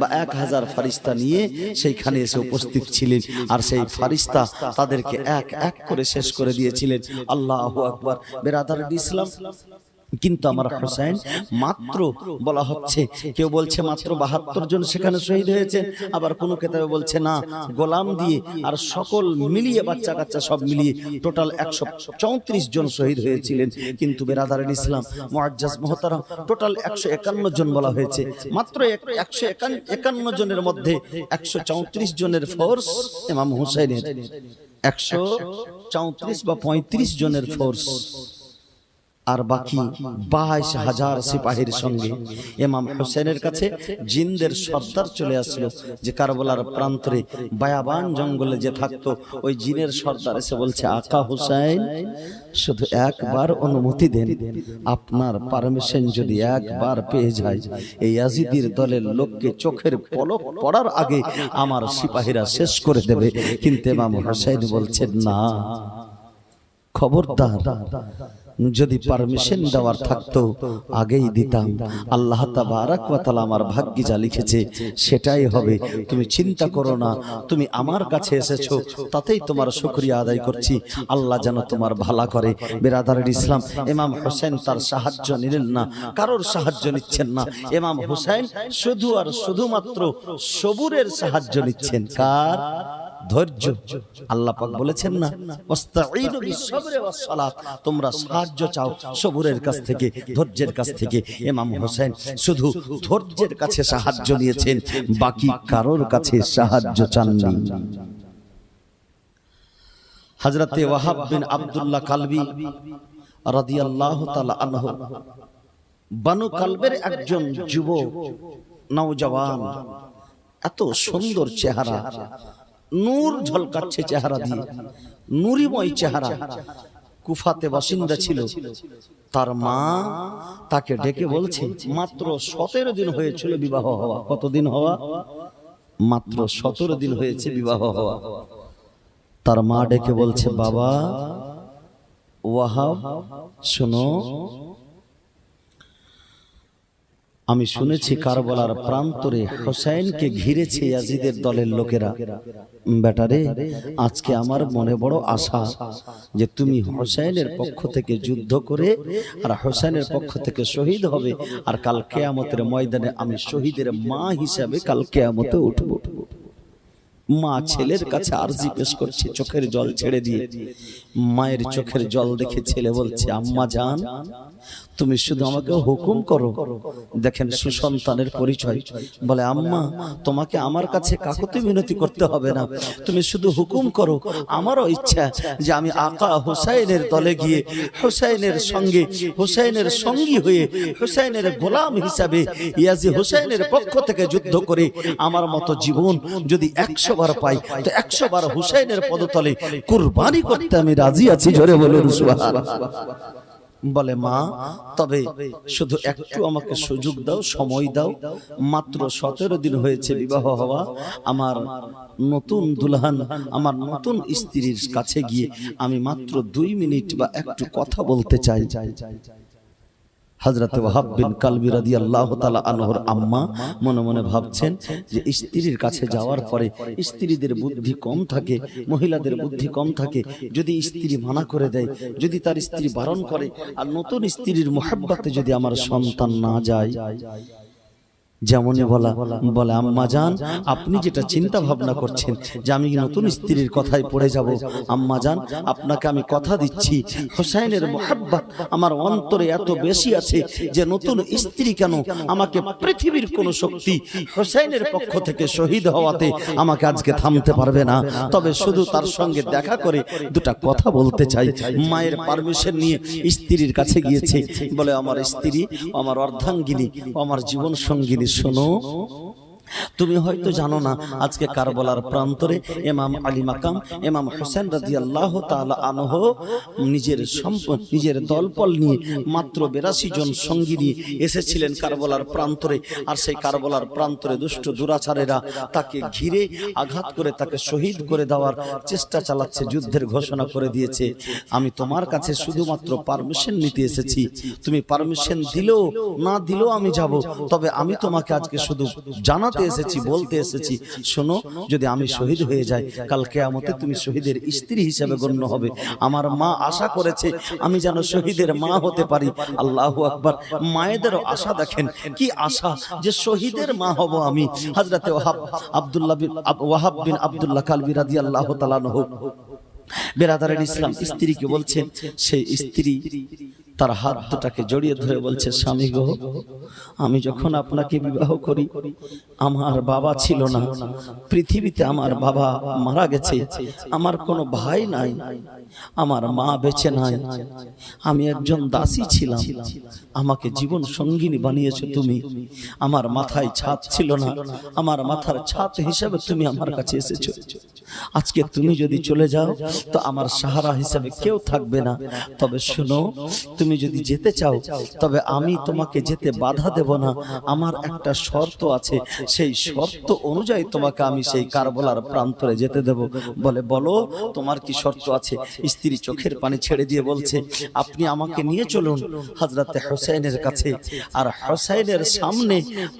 বা এক হাজার ফারিস্তা নিয়ে সেইখানে এসে উপস্থিত ছিলেন। আর সেই ফারিস্তা তাদেরকে এক এক করে শেষ করে দিয়েছিলেন। আল্লাহ আকবর। বেরাদার ইসলাম কিন্তু আমার হোসেন মাত্র বলা হচ্ছে কেউ বলছে মাত্র বাহাত্তর জন সেখানে শহীদ হয়েছে আবার কোনো কেতাবে বলছে না গোলাম দিয়ে আর সকল মিলিয়ে বাচ্চা কাচ্চা সব মিলিয়ে টোটাল একশো চৌত্রিশ জন শহীদ হয়েছিলেন। কিন্তু বেরাদার ইসলাম মোয়াজ্জাজ মহতারাম টোটাল একশো একান্ন জন বলা হয়েছে। মাত্র একশো একান- একান্ন জনের মধ্যে একশো চৌত্রিশ জনের ফোর্স ইমাম হুসাইনের একশো চৌত্রিশ বা পঁয়ত্রিশ জনের ফোর্স আর বাকি বাইশ হাজার সিপাহীর সঙ্গে। এমাম হোসেনের কাছে জিনদের সর্দার চলে আসলো, যে কারবলার প্রান্তরে বায়াবান জঙ্গলে যে থাকতো, ওই জিনের সর্দার এসে বলছে, আকা হুসাইন, শুধু একবার অনুমতি দেন, আপনার পারমিশন যদি একবার পেয়ে যায়, এই আজিদির দলের লোককে চোখের পলক পড়ার আগে আমার সিপাহীরা শেষ করে দেবে। কিন্তু এমাম হোসেন বলছেন, না, খবরদার যদি পারমিশন দেওয়ার থাকতো আগেই দিতাম। আল্লাহ আমার ভাগ্যে যা লিখেছে সেটাই হবে। তুমি চিন্তা করো না তুমি আমার কাছে এসেছ তাতেই তোমার শুকরিয়া আদায় করছি। আল্লাহ যেন তোমার ভালা করে। বেরাদারের ইসলাম এমাম হোসেন তার সাহায্য নিলেন না। কারোর সাহায্য নিচ্ছেন না। এমাম হোসেন শুধু আর শুধুমাত্র সবুরের সাহায্য নিচ্ছেন। কার? ধৈর্য। আল্লাহ পাক বলেছেন না, ওয়াস্তাঈনু বিসসবরি ওয়াস সালাত তোমরা সাহায্য চাও সবুরের কাছ থেকে, ধৈর্যের কাছ থেকে। ইমাম হোসেন শুধু ধৈর্যের কাছে সাহায্য নিয়েছেন, বাকি কারোর কাছে সাহায্য চাননি। হযরতে ওয়াহাব বিন আব্দুল্লাহ কালবি রাদিয়াল্লাহু তাআলা আনহু, বানু কালবের একজন যুবক, নওজওয়ান, এত সুন্দর চেহারা নূর ঝলকাচ্ছে চেহারা দিয়ে। নুরিময় চেহারা। কুফাতে বাসিন্দা ছিল। তার মা তাকে ডেকে বলছে, মাত্র সতেরো দিন হয়েছিল বিবাহ হওয়া। কতদিন হওয়া? মাত্র সতেরো দিন হয়েছে বিবাহ হওয়া। তার মা ডেকে বলছে, বাবা, ওয়াহাব, শোনো আমি শুনেছি কারবলার প্রান্তরে হোসেনকে ঘিরেছে ইয়াজিদের দলের লোকেরা। বেটারে আজকে আমার মনে বড় আশা যে তুমি হোসাইনের পক্ষ থেকে যুদ্ধ করে আর হোসাইনের পক্ষ থেকে শহীদ হবে। আর কাল কেয়ামতের ময়দানে আমি শহীদের মা হিসাবে কাল কেয়ামতে উঠব। মা ছেলের কাছে আরজি পেশ করছে চোখের জল ছেড়ে দিয়ে। মায়ের চোখের জল দেখে ছেলে বলছে আম্মা জান তুমি শুধু আমাকে হুকুম করো। দেখেন সুসন্তানের পরিচয়। বলে, আম্মা, তোমাকে আমার কাছে কাকতি মিনতি করতে হবে না। তুমি শুধু হুকুম করো। আমারও ইচ্ছা যে আমি আকা হুসাইনের দলে গিয়ে হুসাইনের সঙ্গে, হুসাইনের সঙ্গী হয়ে হুসাইনের গোলাম হিসাবে ইয়াজি হুসাইনের পক্ষ থেকে যুদ্ধ করে আমার মতো জীবন যদি একশো বার পাই, তো একশো বার হুসাইনের পদতলে কুরবানি করতে আমি রাজি আছি। জোরে বলুন, সুবহানাল্লাহ। বলে মা তবে শুধু একটু আমাকে সুযোগ দাও সময় দাও। মাত্র সতেরো দিন হয়েছে বিবাহ হওয়া। আমার নতুন দুলহান আমার নতুন স্ত্রীর কাছে গিয়ে আমি মাত্র দুই মিনিট বা একটু কথা বলতে চাই। হজরত ওয়াহাব বিন কালবি রাদিয়াল্লাহু তাআলা আনহুর আম্মা মনে মনে ভাবছেন যে স্ত্রীর কাছে যাওয়ার পরে স্ত্রীদের বুদ্ধি কম থাকে মহিলাদের বুদ্ধি কম থাকে। যদি স্ত্রী মানা করে দেয় যদি তার স্ত্রী বারণ করে আর নতুন স্ত্রীর মোহাব্বতে যদি আমার সন্তান না যায় যেমনই বলা বলে আম্মা জান আপনি যেটা চিন্তা ভাবনা করছেন যে আমি নতুন স্ত্রীর কথায় পড়ে যাব। আম্মা জান আপনাকে আমি কথা দিচ্ছি। হোসাইনের মোহাব্বত আমার অন্তরে এত বেশি আছে যে নতুন স্ত্রী কেন আমাকে পৃথিবীর কোন শক্তি হোসাইনের পক্ষ থেকে শহীদ হওয়াতে আমাকে আজকে থামতে পারবে না। তবে শুধু তার সঙ্গে দেখা করে দুটা কথা বলতে চাই। মায়ের পারমিশন নিয়ে স্ত্রীর কাছে গিয়েছে বলে আমার স্ত্রী আমার অর্ধাঙ্গিনী আমার জীবন সঙ্গিনী শোনো তুমি হয়তো জানো না, আজকে কারবালার প্রান্তরে এমাম আলী মাকাম এমাম হোসেন রাজি আল্লাহ আনহ নিজের নিজের দলপল নিয়ে মাত্র বেরাশি জন সঙ্গী নিয়ে এসেছিলেন কারবালার প্রান্তরে। আর সেই কারবালার প্রান্তরে দুষ্ট দুরাচারেরা তাকে ঘিরে আঘাত করে, তাকে শহীদ করে দেওয়ার চেষ্টা চালাচ্ছে, যুদ্ধের ঘোষণা করে দিয়েছে। আমি তোমার কাছে শুধুমাত্র পারমিশন নিতে এসেছি। তুমি পারমিশন দিলেও না দিলেও আমি যাব। তবে আমি তোমাকে আজকে শুধু জানাতে এসেছি বলতে এসেছি শোনো যদি আমি শহীদ হয়ে যাই কাল কেয়ামতে তুমি শহীদের স্ত্রী হিসেবে গণ্য হবে। আমার মা আশা করেছে আমি যেন শহীদের মা হতে পারি। আল্লাহ আকবার। মায়েদেরও আশা দেখেন কি আশা যে শহীদের মা হব আমি। হাজরাতে ওয়াহাব আব্দুল্লাহ বিন ওয়াহাব বিন আব্দুল্লাহ কালবি রাদিয়াল্লাহু তাআলা আনহু। বেরাদারের ইসলাম স্ত্রীকে বলছেন সেই স্ত্রী তার হাত দুটাকে জড়িয়ে ধরে বলছে, স্বামী গো, আমি যখন আপনাকে বিবাহ করি, আমার বাবা ছিল না। পৃথিবীতে আমার বাবা মারা গেছে। আমার কোনো ভাই নাই। আমার মা বেঁচে নাই। আমি একজন দাসী ছিলাম। আমাকে জীবন সঙ্গিনী বানিয়েছো তুমি। আমার মাথায় ছাদ ছিল না। আমার মাথার ছাদ হিসাবে তুমি আমার কাছে এসেছ। আজকে তুমি যদি চলে যাও, তো আমার সাহারা হিসাবে কেউ থাকবে না। তবে শোনো, তুমি যদি যেতে চাও, তবে আমি তোমাকে যেতে বাধা দেব না। আমার একটা শর্ত আছে। সেই শর্ত অনুযায়ী তোমাকে আমি সেই কারবলার প্রান্তরে যেতে দেব। বলে, বলো, তোমার কি শর্ত আছে? স্ত্রী চোখের পানি ছেড়ে দিয়ে বলছে, আপনি আমাকে নিয়ে চলুন হাজরাতে হোসেনের কাছে। আর হোসেনের সামনে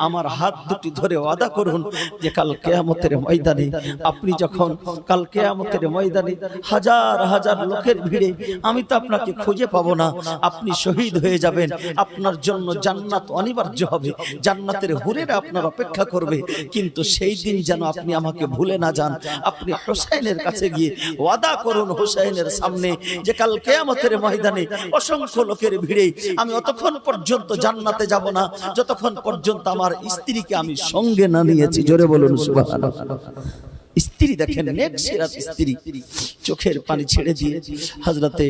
আমার হাত দুটি ধরে ওয়াদা করুন যে কাল কেয়ামতের ময়দানে আপনি যখন, কাল কেয়ামতের ময়দানে হাজার হাজার লোকের ভিড়ে, আমি তো আপনাকে খুঁজে পাবো না। আপনি শহীদ হয়ে যাবেন। আপনার জন্য জান্নাত অনিবার্য হবে। জান্নাতের হুরেরা আপনার অপেক্ষা করবে। কিন্তু সেই দিন যেন আপনি আমাকে ভুলে না যান। আপনি হোসাইনের কাছে গিয়ে ওয়াদা করুন হোসাইনের সামনে যে কাল কেয়ামতের ময়দানে অসংখ্য লোকের ভিড়ে আমি অতক্ষণ পর্যন্ত জান্নাতে যাব না। যতক্ষণ পর্যন্ত আমার স্ত্রীকে আমি সঙ্গে না নিয়েছি। জোরে বলুন স্ত্রী দেখেন, নেট সিরাত স্ত্রী। চোখের পানি ছেড়ে দিয়ে হজরতে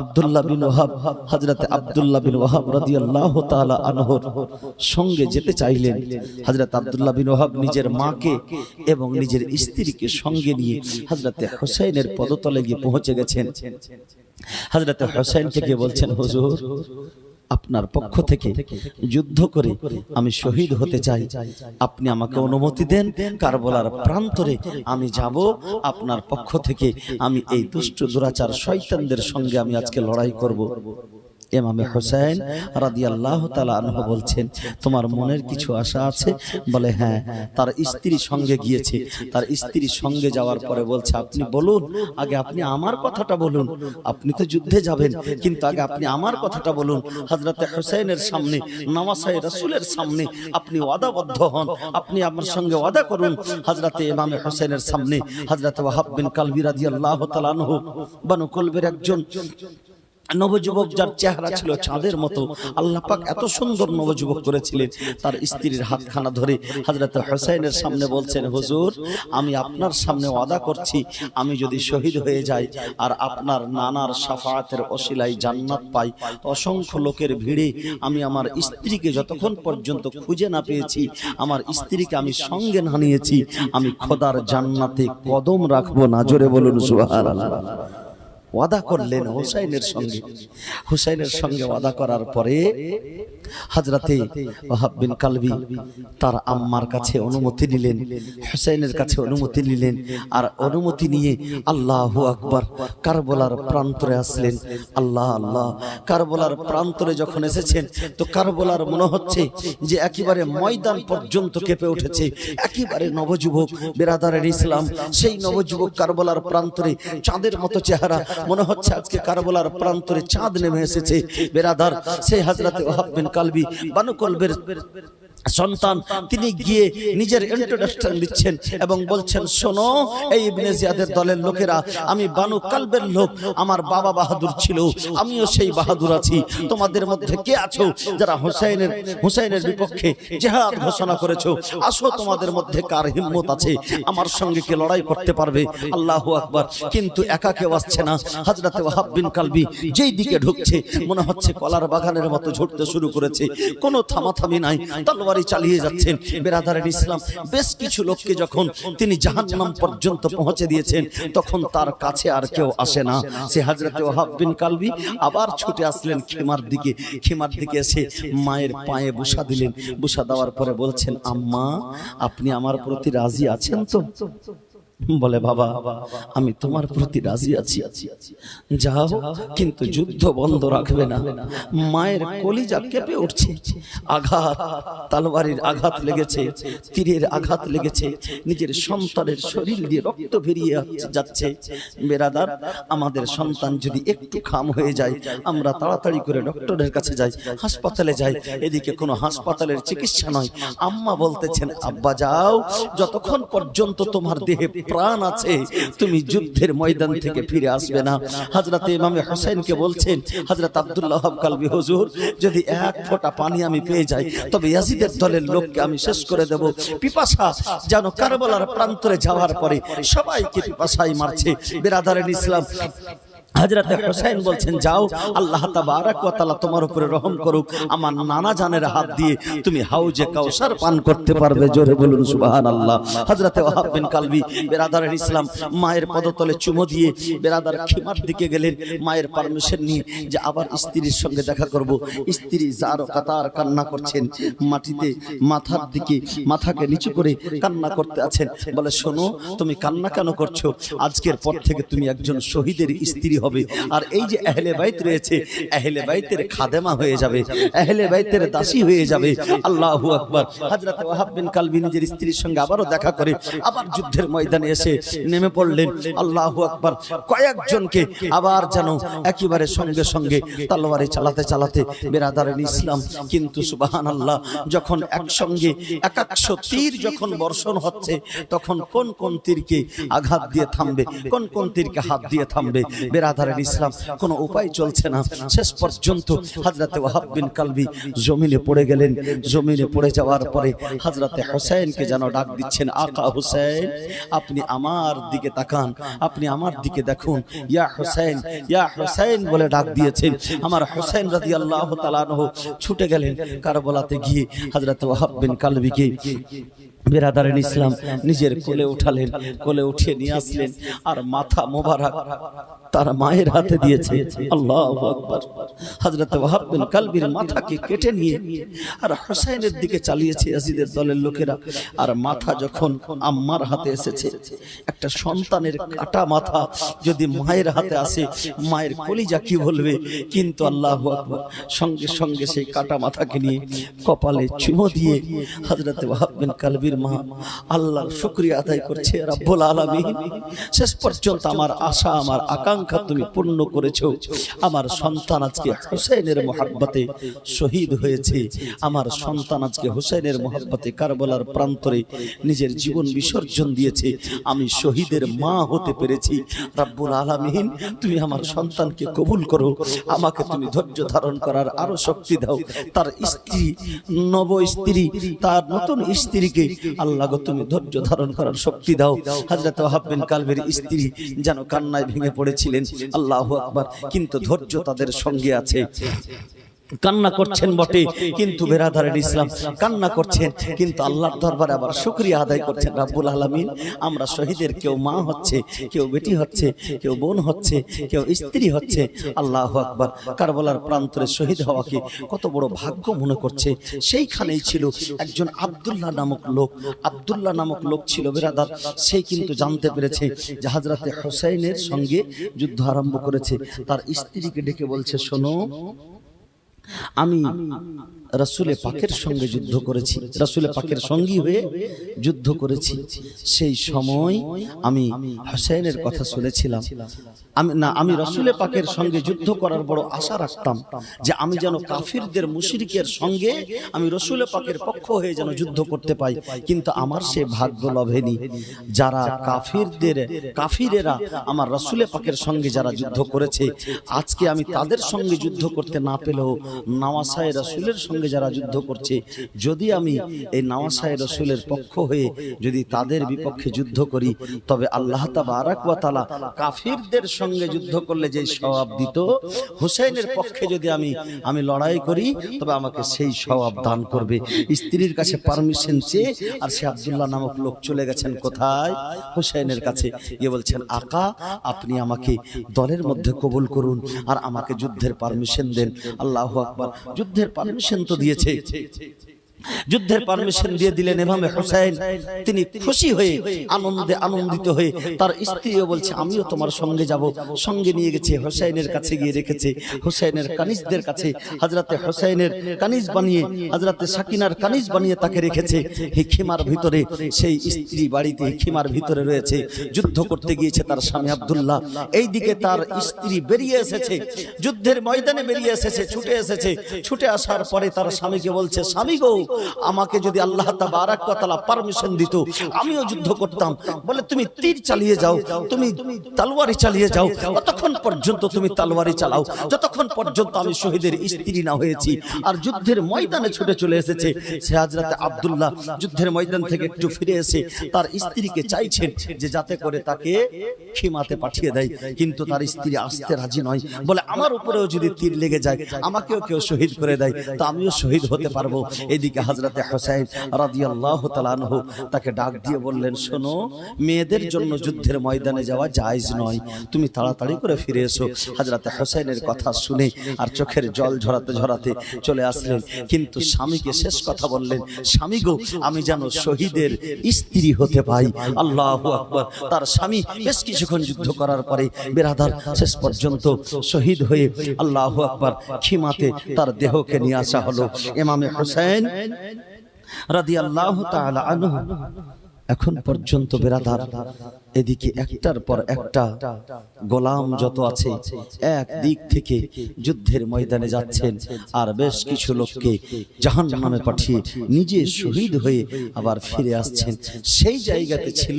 আব্দুল্লাহ বিন ওয়াহাব হযরতে আব্দুল্লাহ বিন ওয়াহাব রাদিয়াল্লাহু তাআলা আনহুর সঙ্গে যেতে চাইলেন। হযরত আব্দুল্লাহ বিন ওয়াহাব নিজের মাকে এবং নিজের স্ত্রীকে সঙ্গে নিয়ে হযরতে হোসেনের পদতলে গিয়ে পৌঁছে গেছেন। হযরতে হোসেন থেকে বলছেন, হুজুর আপনার পক্ষ থেকে যুদ্ধ করে আমি শহীদ হতে চাই। আপনি আমাকে অনুমতি দেন, কারবলার প্রান্তরে আমি যাব। আপনার পক্ষ থেকে আমি এই দুষ্ট দুরাচার শয়তানদের সঙ্গে আমি আজকে লড়াই করব। এমামে হোসেন রাদিয়াল্লাহু তাআলা আনহ বলছেন তোমার মনের কিছু আশা আছে? বলে হ্যাঁ তার স্ত্রী সঙ্গে গিয়েছে। তার স্ত্রী সঙ্গে যাওয়ার পরে বলছে আপনি বলুন আগে আপনি আমার কথাটা বলুন আপনি তো যুদ্ধে যাবেন কিন্তু আগে আপনি আমার কথাটা বলুন হযরতে হোসেনের সামনে নামাসাই রাসূলের সামনে আপনি ওয়াদাবদ্ধ হন আপনি আমার সঙ্গে ওয়াদা করুন। হযরতে ইমামে হোসেনের সামনে হযরতে ওয়াহাব বিন কালবি রাদিয়াল্লাহু তাআলা আনহু বানু কলবের একজন নবযুবক যার চেহারা ছিল চাঁদের মতো আল্লাহ পাক এত সুন্দর নবযুবক করেছিলেন তার স্ত্রীর হাতখানা ধরে হযরত হোসেনের সামনে বলছেন হুজুর আমি আপনার সামনে ওয়াদা করছি আমি যদি শহীদ হয়ে যাই আর আপনার নানার সাফায়াতের অশিলাই জান্নাত পাই অসংখ্য লোকের ভিড়ে আমি আমার স্ত্রীকে যতক্ষণ পর্যন্ত খুঁজে না পেয়েছি আমার স্ত্রীকে আমি সঙ্গে না নিয়েছি আমি খোদার জান্নাতে কদম রাখব না জোরে বলুন সুবহানাল্লাহ ওয়াদা করলেন হুসাইনের সঙ্গে। হুসাইনের সঙ্গে ওয়াদা করার পরে হাজরাতে বিন কালবি তার আম্মার কাছে অনুমতি নিলেন। হুসাইনের কাছে অনুমতি নিলেন। আর অনুমতি নিয়ে আল্লাহু আকবার কারবলার প্রান্তরে আসলেন। আল্লাহ আল্লাহ। কারবলার প্রান্তরে যখন এসেছেন তো কারবলার মনে হচ্ছে যে একেবারে ময়দান পর্যন্ত কেঁপে উঠেছে। একেবারে নবযুবক বেরাদারের ইসলাম সেই নবযুবক কারবলার প্রান্তরে চাঁদের মতো চেহারা মনে হচ্ছে আজকে কারবলার প্রান্তরে চাঁদ নেমে এসেছে। বেরাদার সেই হাজরাতে ওয়াহাব বিন কালবি, বানু কলবের সন্তান, তিনি গিয়ে নিজের ইন্ট্রোডাকশন দিচ্ছেন এবং বলছেন, শোনো, এই ইবনে জিয়াদের দলের লোকেরা, আমি বানু কালবের লোক, আমার বাবা বাহাদুর ছিল, আমিও সেই বাহাদুর আছি। তোমাদের মধ্যে কে আছো যারা হুসাইনের হুসাইনের বিপক্ষে জেহাদ ঘোষণা করেছ? আসো, তোমাদের মধ্যে কার হিম্মত আছে? আমার সঙ্গে কে লড়াই করতে পারবে? আল্লাহু আকবার। কিন্তু একা কেউ আসছে না। হযরতে ওয়াহাব বিন কালবি যেই দিকে ঢুকছে, মনে হচ্ছে কলার বাগানের মতো ঝুটতে শুরু করেছে। কোনো থামাথামি নাই, তলোয়ার তলোয়ারি চালিয়ে যাচ্ছেন বেরাদারের ইসলাম। বেশ কিছু লোককে যখন তিনি জাহান্নাম পর্যন্ত পৌঁছে দিয়েছেন, তখন তার কাছে আর কেউ আসে না। সে হাজরতে ওহাব বিন কালবি আবার ছুটে আসলেন খেমার দিকে। খেমার দিকে এসে মায়ের পায়ে বুসা দিলেন। বুসা দেওয়ার পরে বলছেন, আম্মা, আপনি আমার প্রতি রাজি আছেন তো? বলে, বাবা, আমি তোমার প্রতি রাজি আছি। যাও, কিন্তু যুদ্ধ বন্ধ রাখবে না। মায়ের কলিজা কেঁপে উঠছে। আঘাত তালবারির আঘাত লেগেছে, তীরের আঘাত লেগেছে। নিজের সন্তানের শরীর দিয়ে রক্ত বেরিয়ে যাচ্ছে। বেরাদার, আমাদের সন্তান যদি একটু খাম হয়ে যায়, আমরা তাড়াতাড়ি করে ডক্টরের কাছে যাই, হাসপাতালে যাই। এদিকে কোনো হাসপাতালের চিকিৎসা নয়। আম্মা বলতেছেন, আব্বা, যাও। যতক্ষণ পর্যন্ত তোমার দেহে প্রাণ আছে, তুমি যুদ্ধের ময়দান থেকে ফিরে আসবে না। হাজরাতে ইমামে হোসেনকে বলছেন হাজরত আবদুল্লাহ কালবি হজুর, যদি এক ফোঁটা পানি আমি পেয়ে যাই, তবে ইয়াজিদের দলের লোককে আমি শেষ করে দেব। পিপাসা যেন কারবালার প্রান্তরে যাওয়ার পরে সবাইকে পিপাসাই মারছে। বেরাদারেন ইসলাম হজরতে হোসেন বলছেন যাও আল্লাহ তাবারাক ওয়া তাআলা তোমার উপরে রহম করুক। আমার নানা জানের হাত দিয়ে তুমি হাউজে কাউসার পান করতে পারবে। জোরে বলুন সুবহানাল্লাহ। হযরতে ওয়াহাব বিন কালবি বেরাদারের ইসলাম মায়ের পদতলে চুমো দিয়ে বেরাদার খিমার দিকে গেলেন। মায়ের পারমিশন নিয়ে যে আবার স্ত্রীর সঙ্গে দেখা করব। স্ত্রী জারো কাতার কান্না করছেন মাটিতে মাথার দিকে মাথাকে নিচু করে কান্না করতে আছেন। বলে শোনো তুমি কান্না কেন করছ? আজকের পর থেকে তুমি একজন শহীদের স্ত্রী হবে। আর এই যে আহলে বাইত রয়েছে আহলে বাইতের খাদেমা হয়ে যাবে আহলে বাইতের দাসী হয়ে যাবে। আল্লাহু আকবার। হযরত ওয়াহাব বিন কালবি নিজের স্ত্রীর সঙ্গে আবারও দেখা করে আবার যুদ্ধের ময়দানে এসে নেমে পড়লেন। আল্লাহু আকবার। কয়েকজনকে আবার যেন একেবারে সঙ্গে সঙ্গে তলোয়ারে চালাতে চালাতে বেরাদারেন ইসলাম কিন্তু সুবহানাল্লাহ যখন একসঙ্গে একাকশো তীর যখন বর্ষণ হচ্ছে তখন কোন কোন তীরকে আঘাত দিয়ে থামবে? কোন কোন তীরকে হাত দিয়ে থামবে বেরাদারের ইসলাম কোনো উপায় চলছে না। শেষ পর্যন্ত হাজরাতে ওয়াহাব বিন কালবি জমিনে পড়ে গেলেন। জমিনে পড়ে যাওয়ার পরে হাজরাতে হোসেনকে যেন ডাক দিচ্ছেন আকা হোসেন আপনি আমার দিকে তাকান আপনি আমার দিকে দেখুন। ইয়া হোসেন ইয়া হোসেন বলে ডাক দিয়েছেন। আমার হোসেন রাদিয়াল্লাহু তাআলা আনহু ছুটে গেলেন কারবালাতে গিয়ে হাজরাতে ওয়াহাব বিন কালবিকে বেরাদারেন ইসলাম নিজের কোলে উঠালেন কোলে উঠিয়ে নিয়ে আসলেন আর মাথা মোবারক তার মায়ের হাতে দিয়েছে। আল্লাহ আকবার। হযরত ওয়াহাব বিন কালবির মাথাকে কেটে নিয়ে আর হোসেনের দিকে চালিয়েছে ইয়াজিদের দলের লোকেরা। আর মাথা যখন আম্মার হাতে এসেছে একটা সন্তানের কাটা মাথা যদি মায়ের হাতে আসে মায়ের কলিজা কি বলবে? কিন্তু আল্লাহ আকবার সঙ্গে সঙ্গে সেই কাটা মাথাকে নিয়ে কপালে চুমো দিয়ে হযরত ওয়াহাব বিন কালবির মা আল্লাহর শুকরিয়া আদায় করছে রাব্বুল আলামিন শেষ পর্যন্ত আমার আশা আমার আকাঙ্ক্ষা তুমি পূর্ণ করেছ। আমার সন্তান আজকে হোসেনের মহাব্বতে শহীদ হয়েছে। আমার সন্তান আজকে হোসেনের মহাব্বতে কারবালার প্রান্তরে নিজের জীবন বিসর্জন দিয়েছে। আমি শহীদের মা হতে পেরেছি। রাব্বুল আলামিন, তুমি আমার সন্তানকে কবুল করো। আমাকে তুমি ধৈর্য ধারণ করার আরও শক্তি দাও। তার স্ত্রী, নব স্ত্রী, তার নতুন স্ত্রীকে আল্লাহ তুমি ধৈর্য ধারণ করার শক্তি দাও। হাজরত ওয়াহাব বিন কালবের স্ত্রী যেন কান্নায় ভেঙে পড়েছিলেন। আল্লাহু আকবার কিন্তু ধৈর্য তাদের সঙ্গে আছে। কান্না করছেন বটে কিন্তু বেরাদারের ইসলাম কান্না করছেন কিন্তু আল্লাহর দরবারে আবার শুকরিয়া আদায় করছেন রাব্বুল আলামিন। আমরা শহীদের কেউ মা হচ্ছে কেউ বেটি হচ্ছে কেউ বোন হচ্ছে কেউ স্ত্রী হচ্ছে। আল্লাহ আকবার। কারবালার প্রান্তরে শহীদ হওয়াকে কত বড় ভাগ্য মনে করছে। সেইখানেই ছিল একজন আব্দুল্লাহ নামক লোক। আব্দুল্লাহ নামক লোক ছিল বেরাদার। সেই কিন্তু জানতে পেরেছে যে হাজরাতে হোসাইনের সঙ্গে যুদ্ধ আরম্ভ করেছে। তার স্ত্রীকে ডেকে বলছে শোনো আমি রাসুলে পাকের সঙ্গে যুদ্ধ করেছি। রাসুলে পাকের সঙ্গী হয়ে যুদ্ধ করেছি। সেই সময় আমি হোসেনের কথা শুনেছিলাম। আমি না আমি রাসুলে পাকের সঙ্গে যুদ্ধ করার বড় আশা রাখতাম যে আমি যেন কাফিরদের মুশরিকের সঙ্গে আমি রসুলে পাকের পক্ষ হয়ে যেন যুদ্ধ করতে পাই। কিন্তু আমার সে ভাগ্য লভেনি। যারা কাফিরদের কাফিরেরা আমার রসুলে পাকের সঙ্গে যারা যুদ্ধ করেছে আজকে আমি তাদের সঙ্গে যুদ্ধ করতে না পেলেও নামাসায় রসুলের সঙ্গে সঙ্গে যারা যুদ্ধ করছে, যদি আমি এই নওয়াসায় রসুলের পক্ষ হয়ে যদি তাদের বিপক্ষে যুদ্ধ করি, তবে আল্লাহ তালা কাফিরদের সঙ্গে যুদ্ধ করলে যে স্বভাব দিত, হুসাইনের পক্ষে যদি আমি আমি লড়াই করি, তবে আমাকে সেই স্বভাব দান করবে। স্ত্রীর কাছে পারমিশন চেয়ে, আর সে আবদুল্লাহ নামক লোক চলে গেছেন কোথায়? হুসাইনের কাছে। গিয়ে বলছেন, আকা, আপনি আমাকে দলের মধ্যে কবুল করুন, আর আমাকে যুদ্ধের পারমিশন দেন। আল্লাহ আকবার। যুদ্ধের পারমিশন দিয়েছে। যুদ্ধের পারমিশন দিয়ে দিলেন এভাবে হুসাইন। তিনি খুশি হয়ে আনন্দে আনন্দিত হয়ে তার স্ত্রীও বলছে আমিও তোমার সঙ্গে যাব। সঙ্গে নিয়ে গেছে হুসাইনের কাছে গিয়ে রেখেছে হুসাইনের কানিজদের কাছে হাজরাতে হুসাইনের কানিজ বানিয়ে হাজরাতে সাকিনার কানিজ বানিয়ে তাকে রেখেছে। হিখিমার ভিতরে সেই স্ত্রী বাড়িতে হিখিমার ভিতরে রয়েছে। যুদ্ধ করতে গিয়েছে তার স্বামী আব্দুল্লাহ। এইদিকে তার স্ত্রী বেরিয়ে এসেছে। যুদ্ধের ময়দানে বেরিয়ে এসেছে ছুটে এসেছে ছুটে আসার পরে তার স্বামীকে বলছে স্বামী গো আমাকে যদি আল্লাহ তাআলা পারমিশন দিত, আমিও যুদ্ধ করতাম। বলে, তুমি তীর চালিয়ে যাও, তুমি তলোয়ারি চালিয়ে যাও ততক্ষণ পর্যন্ত তুমি তলোয়ারি চালাও, যতক্ষণ পর্যন্ত আমি শহীদের স্ত্রী না হয়েছি, আর যুদ্ধের ময়দানে ছুটে চলে এসেছে, সে হাজরাতে আব্দুল্লাহ যুদ্ধের ময়দান থেকে একটু ফিরে এসে তার স্ত্রীকে চাইছেন যে যাতে করে তাকে খিমাতে পাঠিয়ে দেয়, কিন্তু তার স্ত্রী আসতে রাজি নয়। বলে, আমার উপরেও যদি তীর লেগে যায়, আমাকেও কেউ শহীদ করে দেয়, তো আমিও শহীদ হতে পারব। এদিকে হাজরাতে হোসাইন রাদিয়াল্লাহু তাআলা আনহু তাকে ডাক দিয়ে বললেন, শোনো, মেয়েদের জন্য যুদ্ধের ময়দানে যাওয়া জায়েজ নয়। তুমি তাড়াতাড়ি করে ফিরে এসো। হাজরাতে হোসাইনের কথা শুনে আর চোখের জল ঝরাতে ঝরাতে চলে আসলেন। কিন্তু স্বামীকে শেষ কথা বললেন, স্বামী গো, আমি যেন শহীদের স্ত্রী হতে পাই। আল্লাহ আকবার। তার স্বামী বেশ কিছুক্ষণ যুদ্ধ করার পরে বেরাদার শেষ পর্যন্ত শহীদ হয়ে আল্লাহ আকবার খিমাতে তার দেহকে নিয়ে আসা হলো। এমামে হোসেন এখন পর্যন্ত বেরাদার, এদিকে একটার পর একটা গোলাম যত আছে, এক দিক থেকে যুদ্ধের ময়দানে যাচ্ছেন। আর বেশ কিছু লোককে জাহান নামে পাঠিয়ে নিজে শহীদ হয়ে আবার ফিরে আসছেন। সেই জায়গাতে ছিল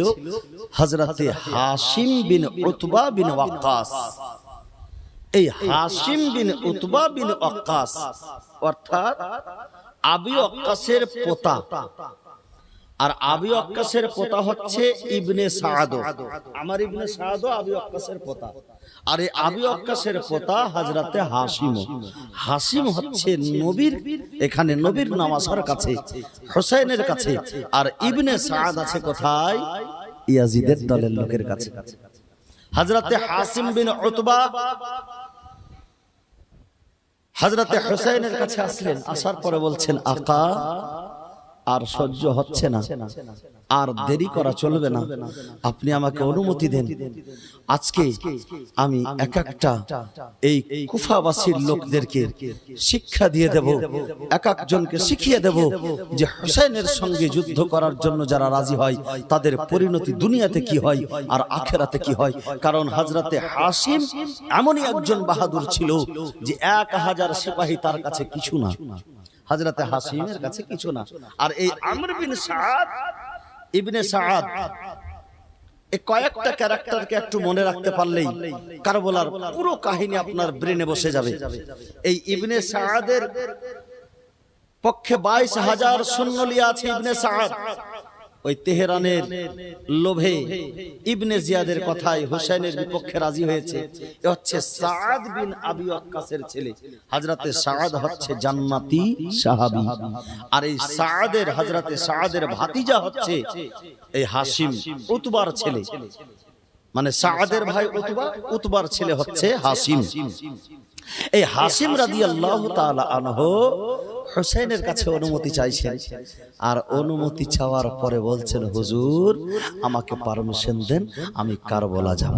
হাজরাতে Hashim bin Utba bin Waqqas. এই Hashim bin Utba bin Waqqas, অর্থাৎ আবি অক্কাসের পোতা। আর আবি অক্কাসের পোতা হচ্ছে ইবনে সাদ আমার ইবনে সাদ আবি অক্কাসের পোতা। আর এই আবি অক্কাসের পোতা হাজরাতে হাসিম হাসিম হচ্ছে নবীর এখানে নবীর নামাসার কাছে হোসেনের কাছে। আর ইবনে সাদ আছে কোথায়? ইয়াজিদের দলের লোকের কাছে। হাজরাতে হাসিম বিন উতবা হাজরাতে হুসাইনের কাছে আসলেন আসার পরে বলছেন আকা আর সহ্য হচ্ছে না। আর দেরি করা চলবে না। আপনি আমাকে অনুমতি দেন। আজকে আমি এক একটা এই কুফাবাসীর লোকদেরকে শিক্ষা দিয়ে দেব, এক একজনকে শিখিয়ে দেব যে হোসেনের সঙ্গে যুদ্ধ করার জন্য যারা রাজি হয়, তাদের পরিণতি দুনিয়াতে কি হয় আর আখেরাতে কি হয়? কারণ হাজরাতে হাসিম এমনই একজন বাহাদুর ছিল যে এক হাজার সিপাহী তার কাছে কিছু না। হাজরাতে হাসিমের কাছে কিছু না। আর এই আমর বিন সাদ ইবনে সাদ এই কয়েকটা ক্যারেক্টারকে একটু মনে রাখতে পারলেই কারবলার পুরো কাহিনী আপনার ব্রেনে বসে যাবে। এই ইবনে সাদের পক্ষে বাইশ হাজার সৈন্যলিয়া আছে ইবনে সাদ। ওই তেহরানের লোভে ইবনে জিয়াদের কথায় হোসেনের বিপক্ষে রাজি হয়েছে। এ হচ্ছে সাদ বিন আবি ওয়াক্কাসের ছেলে। হযরতে সাদ হচ্ছে জান্নাতি সাহাবী। আর এই সাদের হযরতে সাদের ভাতিজা হচ্ছে এই হাসিম উতবার ছেলে। মানে সাদের ভাই উতবা, উতবার ছেলে হচ্ছে হাসিম এই হাসিম রাদিয়াল্লাহু তাআলা আনহু হোসেনের কাছে অনুমতি চাইছেন। আর অনুমতি চাওয়ার পরে বলছেন হুজুর আমাকে পারমিশন দেন আমি কারবলা যাব।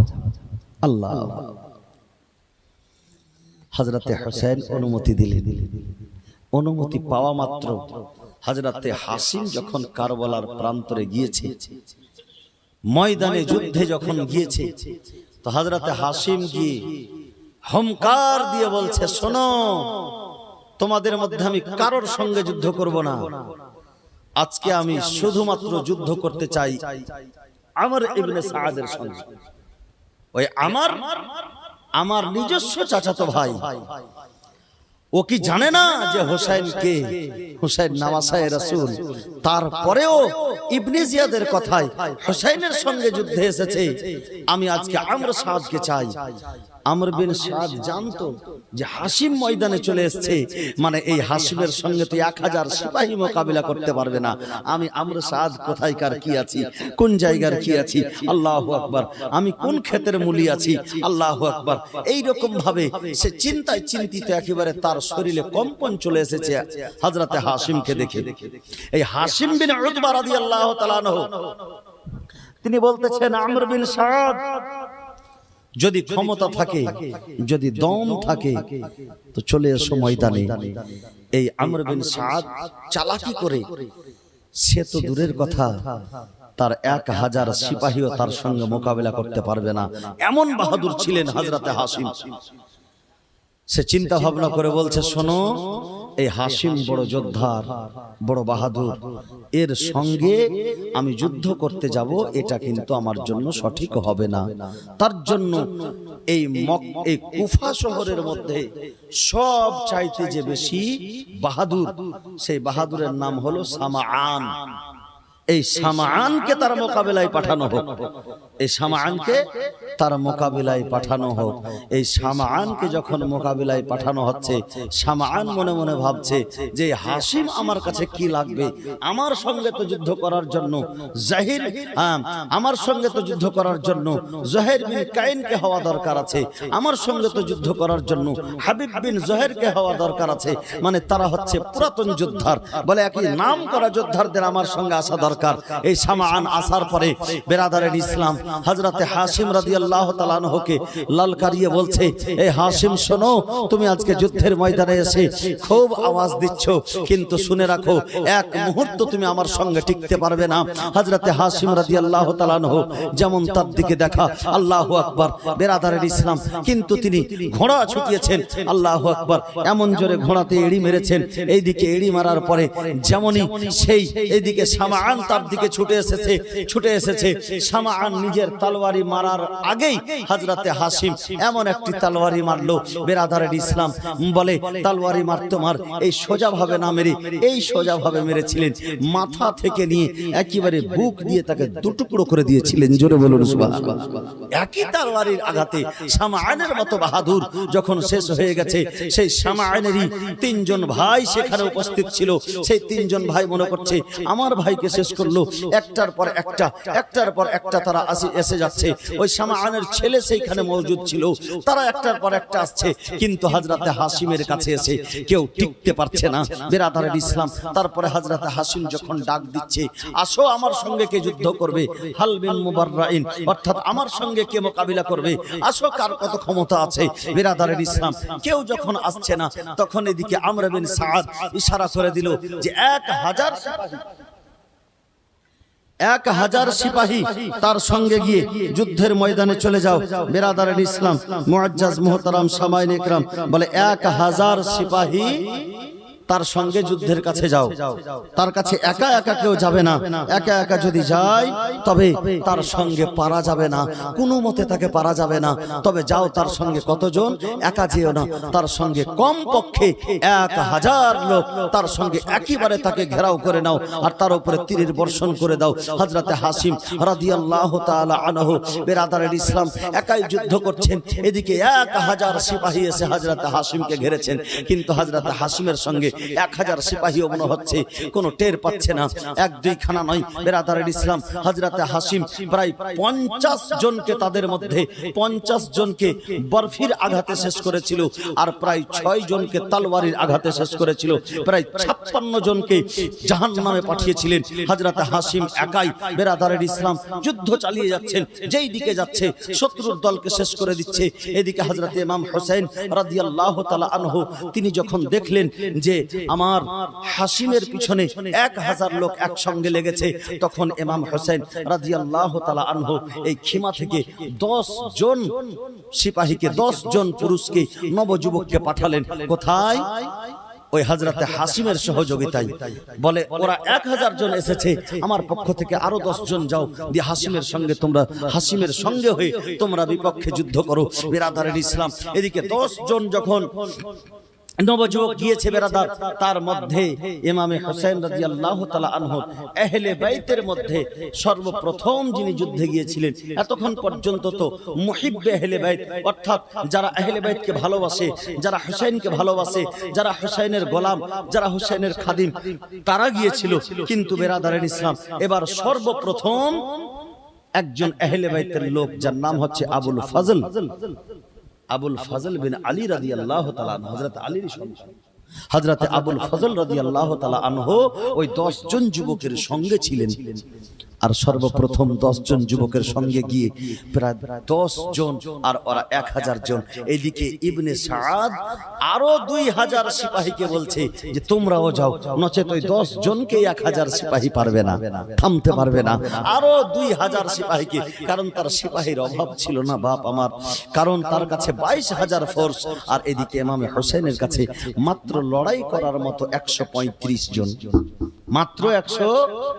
আল্লাহ। হজরতে হোসেন অনুমতি দিলেন। অনুমতি পাওয়া মাত্র হজরতে হাসিম যখন কারবলার প্রান্তরে গিয়েছে ময়দানে যুদ্ধে যখন গিয়েছে তো হজরতে হাসিম গিয়ে হমকার দিয়ে বলছে শোনো তোমাদের মধ্যে আমি কারোর সঙ্গে যুদ্ধ করব না। আজকে আমি শুধুমাত্র যুদ্ধ করতে চাই আমার ইবনে সাদের সঙ্গে। ওই আমার আমার নিজস্ব চাচাতো ভাই। ও কি জানে না যে হোসেন কে? নামাসায় রাসূল। তারপরেও ইবনে জিয়াদের কথায় হোসেনের সঙ্গে যুদ্ধে এসেছে। আমি আজকে আমর সাদকে চাই। আমর বিন সাদ জানতো যে হাসিম ময়দানে চলে এসেছে। মানে এই হাসিমের সঙ্গে তো এক হাজার সিপাহী মোকাবিলা করতে পারবে না। আমি আমর সাদ কোথায়কার কি আছি? কোন জায়গার কি আছি? আল্লাহ আকবার। আমি কোন ক্ষেতের মূলি আছি? আল্লাহ আকবার। এই রকম ভাবে সে চিন্তায় চিন্তিত একেবারে তার শরীরে কম্পন চলে এসেছে হজরতে হাসিমকে দেখে। এই হাসিম বিন উতবা রাদিয়াল্লাহু তাআলা তিনি বলতেছেন আমর বিন সাদ যদি ক্ষমতা থাকে যদি দম থাকে তো চলে এসো ময়দানে। এই আমর বিন সাদ চালাকি করে সে তো দূরের কথা। তার এক হাজার সিপাহীও তার সঙ্গে মোকাবেলা করতে পারবে না। এমন বাহাদুর ছিলেন হাজরাতে হাসিম। সে চিন্তা ভাবনা করে বলছে শোনো এই হাসিম বড় যোদ্ধার, বড় বাহাদুর, এর সঙ্গে আমি যুদ্ধ করতে যাব, এটা কিন্তু আমার জন্য সঠিক হবে না। তার জন্য এই মক, এই কুফা শহরের মধ্যে সব চাইতে যে বেশি বাহাদুর, সেই বাহাদুরের নাম হলো সামাআন। এই সামাআনকে তার মোকাবেলায় পাঠানো হোক। এই সামাআনকে তার মোকাবিলায় পাঠানো হোক। এই সামাআনকে যখন মোকাবিলায় পাঠানো হচ্ছে সামাআন মনে মনে ভাবছে যে হাসিম আমার কাছে কি লাগবে? আমার সঙ্গে তো যুদ্ধ করার জন্য জাহির হ্যাঁ, আমার সঙ্গে তো যুদ্ধ করার জন্য জহের বিন কাইনকে হওয়া দরকার আছে। আমার সঙ্গে তো যুদ্ধ করার জন্য হাবিব বিন জহেরকে হওয়া দরকার আছে। মানে তারা হচ্ছে পুরাতন যোদ্ধার। বলে একই নাম করা যোদ্ধারদের আমার সঙ্গে আসা দরকার। এই সামান আসার পরে বেরাদারের ইসলাম হজরতে হাসিম রাদি আল্লাহ তালানহকে লাল কারিয়ে বলছে এই হাসিম শোনো, তুমি আজকে যুদ্ধের ময়দানে এসে খুব আওয়াজ দিচ্ছ, কিন্তু শুনে রাখো, এক মুহূর্ত তুমি আমার সঙ্গে টিকতে পারবে না। হজরতে হাসিম রাদি আল্লাহ তালানহ যেমন তার দিকে দেখা, আল্লাহ আকবার, বেরাদারের ইসলাম। কিন্তু তিনি ঘোড়া ছুটিয়েছেন, আল্লাহ আকবর। এমন জোরে ঘোড়াতে এড়ি মেরেছেন, এইদিকে এড়ি মারার পরে যেমনই সেই, এইদিকে সামান তার দিকে ছুটে এসেছে ছুটে এসেছে। সামান নিজের তালওয়ারি মারার আগেই হাজরাতে হাসিম এমন একটি তালওয়ারি মারলো। বেরাদারের ইসলাম বলে, তালওয়ারি মারতো মার এই সোজা ভাবে না মেরে, এই সোজা ভাবে মেরেছিলেন। মাথা থেকে নিয়ে একেবারে বুক দিয়ে তাকে দুটুকরো করে দিয়েছিলেন। জোরে বলুন সুবহানাল্লাহ। একই তালওয়ারির আঘাতে সামানের মতো বাহাদুর যখন শেষ হয়ে গেছে, সেই সামানেরই তিনজন ভাই সেখানে উপস্থিত ছিল। সেই তিনজন ভাই মনে করছে, আমার ভাইকে শেষ করল, একটার পর একটা, একটার পর একটা তারা আসে এসে যাচ্ছে। ওই সামানের ছেলে সেইখানে মজুদ ছিল। তারা একটার পর একটা আসছে। কিন্তু হাজরাতে হাসিমের কাছে এসে কেউ টিকতে পারছে না। বেরাদারের ইসলাম। তারপরে হাজরাতে হাসিম যখন ডাক দিচ্ছে, আসো, আমার সঙ্গে কে যুদ্ধ করবে? হালবিন মুবাররাইন। অর্থাৎ আমার সঙ্গে কে মোকাবিলা করবে? আসো, কার কত ক্ষমতা আছে? বিরাদারের ইসলাম। কেউ যখন আসছে না, তখন এদিকে আমরা বিন সাদ ইশারা করে দিল যে, এক হাজার এক হাজার সিপাহী তার সঙ্গে গিয়ে যুদ্ধের ময়দানে চলে যাও। বেরাদার ইসলাম মোয়াজ্জাজ মোহতারাম সামাইন ইকরাম বলে এক হাজার সিপাহী তার সঙ্গে যুদ্ধের কাছে যাও তার কাছে একা একা কেউ যাবে না একা একা যদি যায় তবে তার সঙ্গে পারা যাবে না কোনো মতে তাকে পারা যাবে না তবে যাও তার সঙ্গে কতজন একা যেও না তার সঙ্গে কম পক্ষে এক হাজার লোক তার সঙ্গে একেবারে তাকে ঘেরাও করে নাও আর তার উপরে তীরের বর্ষণ করে দাও হাজরাতে হাসিম রাদিয়াল্লাহ তাআলা আনহু বেরাদারের ইসলাম একাই যুদ্ধ করছেন এদিকে এক হাজার সিপাহী এসে হাজরাতে হাসিমকে ঘেরেছেন কিন্তু হাজরাতে হাসিমের সঙ্গে এক হাজার সিপাহীও মনে হচ্ছে, কোনো টের পাচ্ছে না। এক দুই নয় বেরাদারের ইসলাম হাজরাতে হাসিম, প্রায় পঞ্চাশ জনকে তাদের মধ্যে, পঞ্চাশ জনকে বরফির আঘাতে শেষ করেছিল আর প্রায় ছয় জনকে তালওয়ারির আঘাতে শেষ করেছিল। প্রায় ছাপ্পান্ন জনকে জাহান নামে পাঠিয়েছিলেন হাজরাতে হাসিম একাই। বেরাদারের ইসলাম যুদ্ধ চালিয়ে যাচ্ছেন, যেই দিকে যাচ্ছে, শত্রুর দলকে শেষ করে দিচ্ছে। এদিকে হাজরাতে ইমাম হোসেন আনহু, তিনি যখন দেখলেন যে আমার হাসিমের পিছনে এক হাজার লোক একসঙ্গে লেগেছে। তখন এমাম হোসেন রাদিয়াল্লাহু তাআলা আনহু এই খিমা থেকে দশ জন সিপাহীকে, দশ জন পুরুষকে, নবযুবককে পাঠালেন। কোথায়? ওই হাজরাতে হাসিমের সহযোগিতায়। বলে, ওরা এক হাজার জন এসেছে। আমার পক্ষ থেকে আরও দশ জন যাও। দিয়ে হাসিমের সঙ্গে তোমরা, হাসিমের সঙ্গে হয়ে তোমরা বিপক্ষে যুদ্ধ করো। বিরাদারের ইসলাম। এদিকে দশ জন যখন নবযুবক গিয়েছে বেরাদার তার মধ্যে ইমামে হোসেন রাদিয়াল্লাহু তালা আনহু আহলে বাইতের মধ্যে সর্বপ্রথম যিনি যুদ্ধে গিয়েছিলেন এতক্ষণ পর্যন্ত তো মুহিব্বে আহলে বাইত অর্থাৎ যারা আহলে বাইতকে ভালোবাসে যারা হোসেনকে ভালোবাসে যারা হোসেনের গোলাম যারা হোসেনের খাদিম তারা গিয়েছিল কিন্তু বেরাদারের ইসলাম। এবার সর্বপ্রথম একজন আহলে বাইতের লোক যার নাম হচ্ছে আবুল ফজল। আবুল ফজল বিন আলী রাজি আল্লাহ হজরত আলীর সন্তান। হজরতে আবুল ফজল রাদি আল্লাহ তালা আনহ ওই জন যুবকের সঙ্গে ছিলেন। আর সর্বপ্রথম জন যুবকের সঙ্গে গিয়ে প্রায় দশ জন আর ওরা এক হাজার জন। এইদিকে ইবনে সাদ আরও দুই হাজার সিপাহীকে বলছে যে তোমরাও যাও নচেত ওই দশ জনকে এক হাজার সিপাহী পারবে না। থামতে পারবে না। আরও দুই হাজার সিপাহীকে। কারণ তার সিপাহীর অভাব ছিল না বাপ আমার। কারণ তার কাছে বাইশ হাজার ফোর্স আর এদিকে ইমামে হোসেনের কাছে মাত্র লড়াই করার মতো একশো পঁয়ত্রিশ জন। মাত্র একশো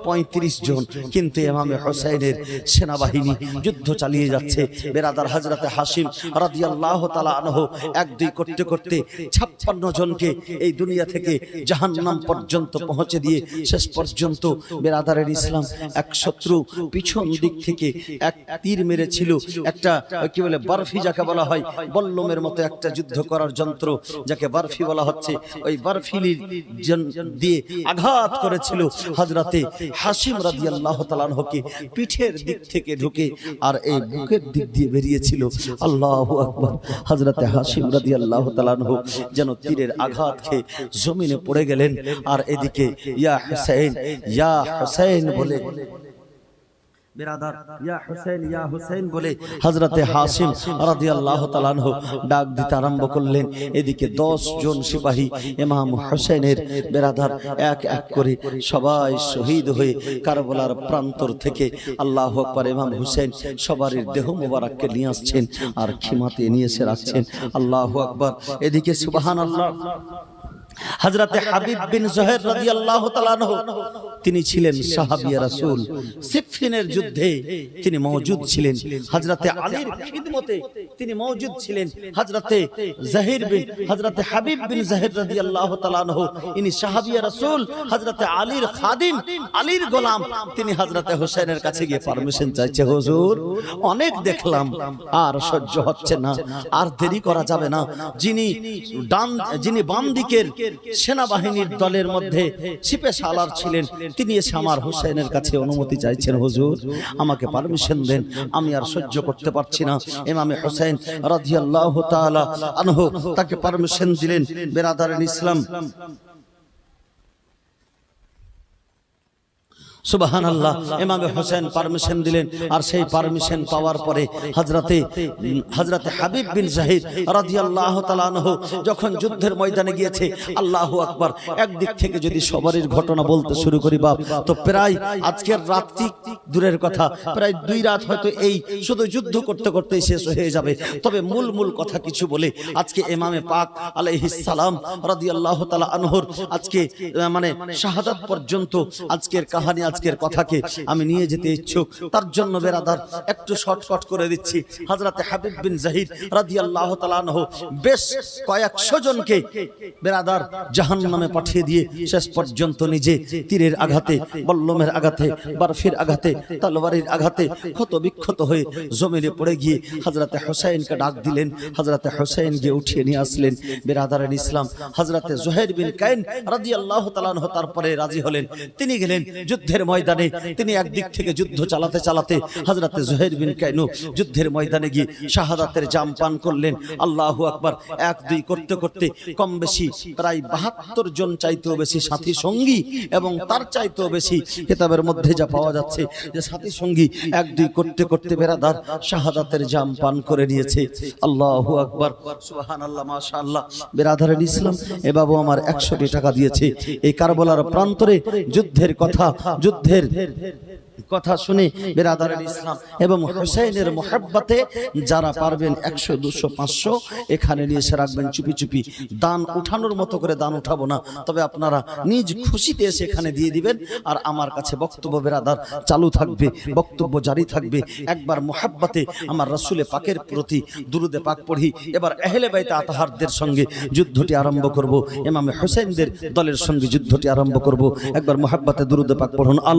পঁয়ত্রিশ জন। কিন্তু এমামে হোসেনের সেনাবাহিনী যুদ্ধ চালিয়ে যাচ্ছে। বেরাদার হাজরাতে হাসিম রাদিয়াল্লাহ তালা আনহ এক দুই করতে করতে ছাপ্পান্ন জনকে এই দুনিয়া থেকে জাহান্নাম পর্যন্ত পৌঁছে দিয়ে শেষ পর্যন্ত বেরাদারের ইসলাম এক শত্রু পিছন দিক থেকে এক তীর মেরেছিল। একটা কি বলে বারফি যাকে বলা হয় বল্লমের মতো একটা যুদ্ধ করার যন্ত্র যাকে বারফি বলা হচ্ছে। ওই বারফিলির দিয়ে আঘাত করেছিল হজরতে হাসিম রাজি আল্লাহ তালানহকে পিঠের দিক থেকে ঢুকে আর এই বুকের দিক দিয়ে বেরিয়েছিল। আল্লাহ আকবর। হজরতে হাসিম রাজি আল্লাহ তালানহ যেন তীরের আঘাত খেয়ে জমিনে পড়ে গেলেন আর এদিকে ইয়া হুসাইন ইয়া হুসাইন বলে বেরাদার ইয়া হুসেন ইয়া হুসেন বলে হযরতে হাসিম রাদিয়াল্লাহু তাআলা ডাক দিতে আরম্ভ করলেন। এদিকে 10 জন সিপাহী ইমাম হোসেনের বেরাদার এক এক করে সবাই শহীদ হয়ে কারবালার প্রান্তর থেকে আল্লাহ আকবার ইমাম হুসেন সবারই দেহ মোবারককে নিয়ে আসছেন আর খিমাতে নিয়ে এসে রাখছেন। আল্লাহ আকবর। এদিকে সুবহানাল্লাহ। হযরতে হাবিব বিন রাদিয়াল্লাহু তাআলা আনহু তিনি ছিলেন সাহাবিয়া রাসূল। সিফফিনের যুদ্ধে তিনি মওজুদ ছিলেন। হযরতে আলীর খিদমতে তিনি মওজুদ ছিলেন। হযরতে জাহির বিন হযরতে হাবিব বিন জাহির রাদিয়াল্লাহু তাআলা আনহু ইনি সাহাবিয়া রাসূল। হযরতে আলীর খাদিম আলীর গোলাম। তিনি হযরতে হোসেনের কাছে গিয়ে পারমিশন চাইছে হুজুর অনেক দেখলাম আর সহ্য হচ্ছে না আর দেরি করা যাবে না। যিনি ডান যিনি বাম দিকের সেনাবাহিনীর দলের মধ্যে সিপে সালার ছিলেন। তিনি এসে আমার হুসাইনের কাছে অনুমতি চাইছেন, হুজুর, আমাকে পারমিশন দেন। আমি আর সহ্য করতে পারছি না। এমামে হোসেন আনহু তাকে পারমিশন দিলেন। বেরাদারেন ইসলাম যখন যুদ্ধের ময়দানে গিয়েছে, আল্লাহ আকবার, একদিক থেকে যদি সবারই ঘটনা বলতে শুরু করি বাপ, তো প্রায় আজকের রাত্রি দূরের কথা। প্রায় দুই রাত হয়তো এই শুধু যুদ্ধ করতে করতেই শেষ হয়ে যাবে। তবে মূল মূল কথা কিছু বলে, আজকে ইমামে পাক আলাইহিস সালাম রাদিয়াল্লাহু তাআলা আনহুর আজকে মানে শাহাদাত পর্যন্ত আজকের কাহানি, আজকের কথাকে আমি নিয়ে যেতে ইচ্ছুক। তার জন্য বেরাদার, একটু শর্টকাট করে দিচ্ছি। হযরতে হাবিব বিন জাহিদ রাদিয়াল্লাহু তাআলা আনহু বেশ কয়েকশো জনকে বেরাদার জাহান নামে পাঠিয়ে দিয়ে শেষ পর্যন্ত নিজে তীরের আঘাতে, বল্লমের আঘাতে, বারফির আঘাতে তলোয়ারের আঘাতে ক্ষত বিক্ষত হয়ে জমিনে পড়ে গিয়ে হযরতে হোসেনকে ডাক দিলেন। হযরতে হোসেন গিয়ে উঠিয়ে নিয়ে আসলেন বেরাদারের ইসলাম। হযরতে জুহাইর বিন কাইন রাদিয়াল্লাহু তাআলা আনহু তারপরে রাজি হলেন। তিনি গেলেন যুদ্ধের ময়দানে। তিনি একদিক থেকে যুদ্ধ চালাতে চালাতে হযরতে জুহাইর বিন কাইনু যুদ্ধের ময়দানে গিয়ে শাহাদাতের জাম পান করলেন। আল্লাহু আকবার। এক দুই করতে করতে কম বেশি প্রায় বাহাত্তর জন চাইতেও বেশি সাথী সঙ্গী এবং তার চাইতেও বেশি কিতাবের মধ্যে যা পাওয়া যাচ্ছে যে সাথী সঙ্গী এক, দুই করতে করতে বেরাদার শাহাদাতের জাম পান করে নিয়েছে। আল্লাহ আকবর সুহান আল্লাহ মাশা আল্লাহ বেরাদারের ইসলাম, এ বাবু আমার একশোটি টাকা দিয়েছে। এই কারবলার প্রান্তরে যুদ্ধের কথা, যুদ্ধের কথা শুনে বেরাদারের ইসলাম এবং হুসাইনের মোহাব্বতে যারা পারবেন একশো, দুশো, পাঁচশো, এখানে নিয়ে এসে রাখবেন চুপি চুপি। দান উঠানোর মতো করে দান উঠাবো না। তবে আপনারা নিজ খুশিতে এসে এখানে দিয়ে দিবেন। আর আমার কাছে বক্তব্য বেরাদার চালু থাকবে, বক্তব্য জারি থাকবে। একবার মোহাব্বাতে আমার রসুলে পাকের প্রতি দুরুদে পাক পড়ি। এবার এহেলে বাইতে আতাহারদের সঙ্গে যুদ্ধটি আরম্ভ করব। এমামে হোসেনদের দলের সঙ্গে যুদ্ধটি আরম্ভ করব। একবার মোহাব্বাতে দুরুদে পাক পড়ুন। আল্লাহ